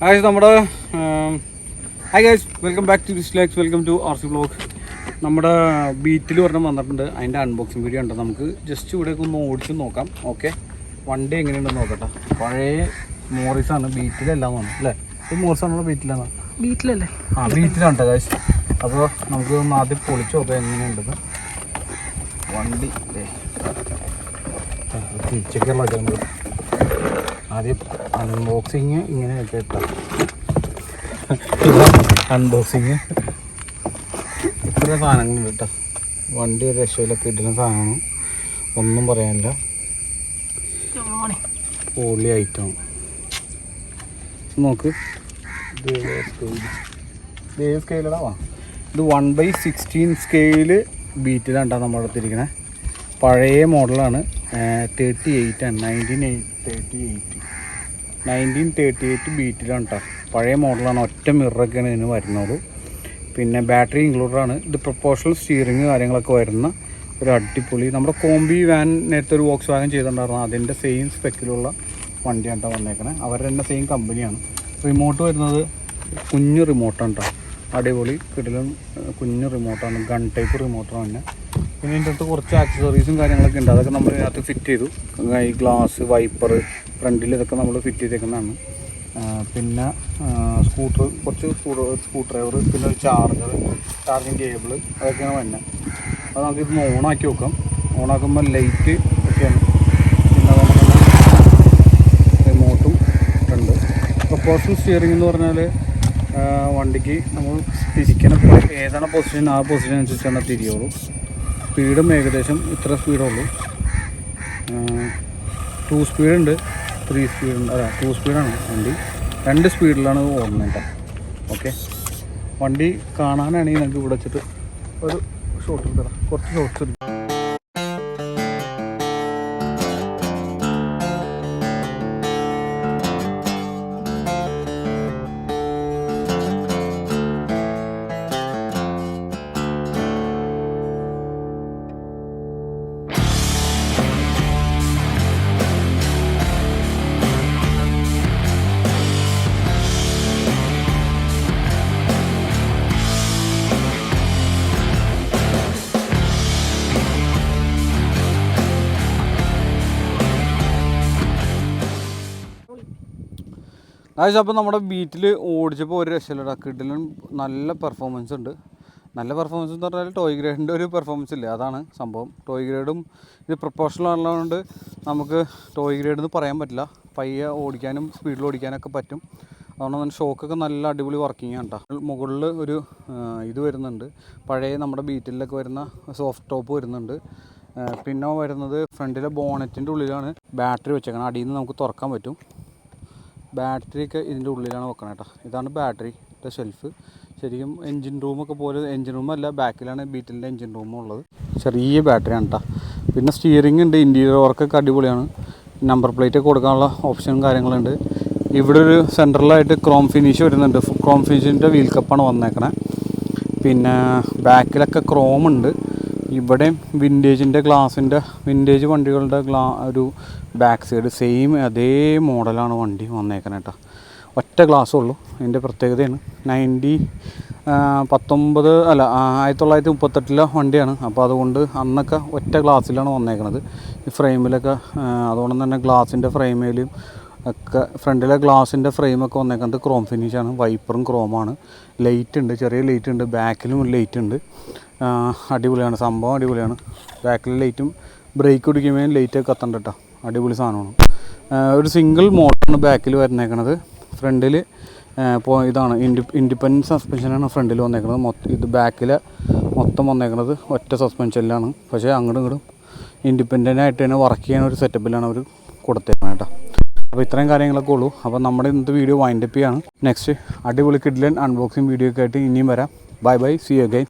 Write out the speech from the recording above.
Guys നമ്മുടെ hi guys welcome back to ഡിസ്ലാക്സ് welcome to R C blog നമ്മുടെ Beetle ഒരെണ്ണം വന്നിട്ടുണ്ട്. അതിന്റെ അൺബോക്സിങ് വീഡിയോ ഉണ്ട്. നമുക്ക് ജസ്റ്റ് ഇവിടേക്ക് ഒന്ന് ഓടിച്ച് നോക്കാം. ഓക്കെ വണ്ടി എങ്ങനെയുണ്ടെന്ന് നോക്കട്ടെ. പഴയ മോറിസാണ് ബീറ്റിലെല്ലാം വന്നു അല്ലേ ഇത് ആണോ? ബീറ്റിലാണ് ബീറ്റിലല്ലേ ആ ബീറ്റിലാണ് ഗൈസ് അപ്പോൾ നമുക്ക് ഒന്ന് ആദ്യം പൊളിച്ച് നോക്കാം എങ്ങനെയുണ്ടെന്ന്. വണ്ടി തിരിച്ചൊക്കെയുള്ള ആദ്യം അൺബോക്സിങ് ഇങ്ങനെ കേട്ടോ അൺബോക്സിങ് ഇത്ര സാധനങ്ങൾ കേട്ടോ വണ്ടി ഒരു രക്ഷയിലൊക്കെ ഇടുന്ന സാധനമാണ് ഒന്നും പറയാനില്ല. പൊളി ഐറ്റം നോക്ക്. സ്കെയിലടാ ഇത് വൺ ബൈ സിക്സ്റ്റീൻ സ്കെയിൽ ബീറ്റിലാണ് നമ്മുടെ അടുത്തിരിക്കണേ പഴയ മോഡലാണ് തേർട്ടി എയ്റ്റ് ആണ്. Nineteen thirty eight nineteen thirty eight ബീറ്റിലാണ് കേട്ടോ പഴയ മോഡലാണ് ഒറ്റ മിററൊക്കെയാണ് ഇതിന് വരുന്നത്. പിന്നെ ബാറ്ററി ഇൻക്ലൂഡാണ് ഇത് പ്രൊപ്പോഷണൽ സ്റ്റിയറിങ് കാര്യങ്ങളൊക്കെ വരുന്ന ഒരു അടിപൊളി നമ്മുടെ കോംബി വാൻ നേരത്തെ ഒരു വോക്സ് വാഗൻ ചെയ്തിട്ടുണ്ടായിരുന്നു അതിന്റെ സെയിം സ്പെക്കിലുള്ള വണ്ടിയാണ് കേട്ടോ വന്നേക്കണേ. അവരുടെ തന്നെ സെയിം കമ്പനിയാണ് റിമോട്ട് വരുന്നത് കുഞ്ഞു റിമോട്ടാണ് കേട്ടോ അടിപൊളി കിടിലും കുഞ്ഞു റിമോട്ടാണ് ഗൺ ടൈപ്പ് റിമോട്ടാണ് തന്നെ പിന്നെ ഇതിന്റെ അടുത്ത് കുറച്ച് ആക്സസറീസും കാര്യങ്ങളൊക്കെ ഉണ്ട്. അതൊക്കെ നമ്മൾ ഇതിനകത്ത് ഫിറ്റ് ചെയ്തു. ഈ ഗ്ലാസ് വൈപ്പർ ഫ്രണ്ടിൽ ഇതൊക്കെ നമ്മൾ ഫിറ്റ് ചെയ്തേക്കുന്നതാണ്. പിന്നെ സ്കൂട്ടർ കുറച്ച് സ്കൂട്ടർ ഡ്രൈവർ പിന്നെ ഒരു ചാർജർ ചാർജിങ് കേബിൾ അതൊക്കെയാണ് വരുന്നത് അത് നമുക്ക് ഇതൊന്ന് ഓണാക്കി വെക്കാം ഓണാക്കുമ്പോൾ ലൈറ്റ് ഒക്കെയാണ്. പിന്നെ റിമോട്ടും ഉണ്ട്. പ്രൊപ്പോഷണൽ സ്റ്റിയറിംഗ് എന്ന് പറഞ്ഞാൽ വണ്ടിക്ക് നമ്മൾ തിരിക്കണം ഏതാണ് പൊസിഷൻ ആ പൊസിഷൻ അനുസരിച്ചാണ് തിരിയുള്ളൂ സ്പീഡും ഏകദേശം ഇത്ര സ്പീഡുള്ളൂ. ടു സ്പീഡുണ്ട് ത്രീ സ്പീഡുണ്ട് അല്ല ടു സ്പീഡാണ് വണ്ടി. രണ്ട് സ്പീഡിലാണ് ഓടുന്നത് കേട്ടോ. ഓക്കെ വണ്ടി കാണാനാണെങ്കിൽ നിങ്ങൾക്ക് ഇവിടെ വെച്ചിട്ട് ഒരു ഷോട്ട് എടുത്തടാം കുറച്ച് ഷോട്ട്സ് എടുക്കാം. ഗായ്സ് അപ്പോൾ നമ്മുടെ ബീറ്റിൽ ഓടിച്ചപ്പോൾ ഒരു രക്ഷയില്ല കിഡിലും നല്ല പെർഫോമൻസ് ഉണ്ട്. നല്ല പെർഫോമൻസ് എന്ന് പറഞ്ഞാൽ ടോയ് ഗ്രേഡിന്റെ ഒരു പെർഫോമൻസ് ഇല്ല? അതാണ് സംഭവം. ടോയ് ഗ്രേഡും ഇത് പ്രൊപ്പോഷണൽ ആണുള്ളതുകൊണ്ട് നമുക്ക് ടോയ് ഗ്രേഡ് എന്ന് പറയാൻ പറ്റില്ല. പയ്യെ ഓടിക്കാനും സ്പീഡിൽ ഓടിക്കാനൊക്കെ പറ്റും. അതുകൊണ്ട് തന്നെ ഷോക്കൊക്കെ നല്ല അടിപൊളി വർക്കിംഗ് ആണ് കേട്ടോ മുകളിൽ ഒരു ഇത് വരുന്നുണ്ട്. പഴയ നമ്മുടെ ബീറ്റിലൊക്കെ വരുന്ന സോഫ്റ്റ് ടോപ്പ് വരുന്നുണ്ട്. പിന്നെ വരുന്നത് ഫ്രണ്ടിലെ ബോണറ്റിന്റെ ഉള്ളിലാണ്. ബാറ്ററി വെച്ചേക്കണം. അടിയിൽ നിന്ന് നമുക്ക് തുറക്കാൻ പറ്റും. ബാറ്ററി ഒക്കെ ഇതിന്റെ ഉള്ളിലാണ് വെക്കണം കേട്ടോ. ഇതാണ് ബാറ്ററിയുടെ ഷെൽഫ് ശരിക്കും എൻജിൻ റൂമൊക്കെ പോലെ എൻജിൻ റൂമല്ല ബാക്കിലാണ് ബീറ്റലിന്റെ എൻജിൻ റൂമും ഉള്ളത്. ചെറിയ ബാറ്ററിയാണ് കേട്ടോ പിന്നെ സ്റ്റിയറിംഗ് ഉണ്ട് ഇന്റീരിയർ വർക്കൊക്കെ അടിപൊളിയാണ്. നമ്പർ പ്ലേറ്റ് കൊടുക്കാനുള്ള ഓപ്ഷനും കാര്യങ്ങളുണ്ട്. ഇവിടെ ഒരു സെൻട്രലായിട്ട് ക്രോം ഫിനിഷ് വരുന്നുണ്ട്. ക്രോം ഫിനിഷിന്റെ വീൽ കപ്പാണ് വന്നേക്കണേ. പിന്നെ ബാക്കിലൊക്കെ ക്രോം ഉണ്ട്. ഇവിടെയും വിന്റേജിന്റെ ഗ്ലാസിന്റെ വിന്റേജ് വണ്ടികളുടെ ഗ്ലാ ഒരു ബാക്ക് സൈഡ് സെയിം അതേ മോഡലാണ് വണ്ടി വന്നേക്കണേ കേട്ടോ ഒറ്റ ഗ്ലാസ് ഉള്ളൂ. അതിന്റെ പ്രത്യേകതയാണ്. നയന്റി പത്തൊമ്പത് അല്ല ആയിരത്തി തൊള്ളായിരത്തി മുപ്പത്തെട്ടിലെ വണ്ടിയാണ്. അപ്പോൾ അതുകൊണ്ട് അന്നൊക്കെ ഒറ്റ ഗ്ലാസ്സിലാണ് വന്നേക്കണത്. ഈ ഫ്രെയിമിലൊക്കെ അതുകൊണ്ട് തന്നെ ഗ്ലാസിന്റെ ഫ്രെയിമിലും ഒക്കെ ഫ്രണ്ടിലെ ഗ്ലാസിന്റെ ഫ്രെയിമൊക്കെ വന്നേക്കുന്നത് ക്രോം ഫിനിഷാണ് വൈപ്പറും ക്രോമാണ് ലൈറ്റ് ഉണ്ട് ചെറിയ ലൈറ്റ് ഉണ്ട്. ബാക്കിലും ലൈറ്റ് ഉണ്ട്. അടിപൊളിയാണ്. സംഭവം അടിപൊളിയാണ്. ബാക്കിൽ ലൈറ്റും ബ്രേക്ക് പിടിക്കുമ്പോൾ ലൈറ്റ് കത്തണ്ട കേട്ടോ അടിപൊളി സാധനമാണ്. ഒരു സിംഗിൾ മോട്ടറാണ് ബാക്കിൽ വരുന്നേക്കണത് ഫ്രണ്ടിൽ ഇപ്പോൾ ഇതാണ്. ഇൻഡി ഇൻഡിപെൻഡന്റ് സസ്പെൻഷനാണ് ഫ്രണ്ടിൽ വന്നേക്കുന്നത് മൊത്തം ഇത് ബാക്കിൽ മൊത്തം വന്നേക്കുന്നത് ഒറ്റ സസ്പെൻഷനിലാണ് പക്ഷേ അങ്ങോട്ടും ഇങ്ങോട്ടും ഇൻഡിപെൻഡന്റ് ആയിട്ട് തന്നെ വർക്ക് ചെയ്യുന്ന ഒരു സെറ്റപ്പിലാണ് അവർ കൊടുത്തേക്കുന്നത് കേട്ടോ അപ്പോൾ ഇത്രയും കാര്യങ്ങളൊക്കെ ഉള്ളൂ. അപ്പോൾ നമ്മുടെ ഇന്നത്തെ വീഡിയോ വൈൻഡപ്പ് ചെയ്യാണ്. നെക്സ്റ്റ് അടിപൊളി കിഡ്ലൻ അൺബോക്സിങ് വീഡിയോ ഒക്കെ ആയിട്ട് ഇനിയും വരാം. Bye bye C again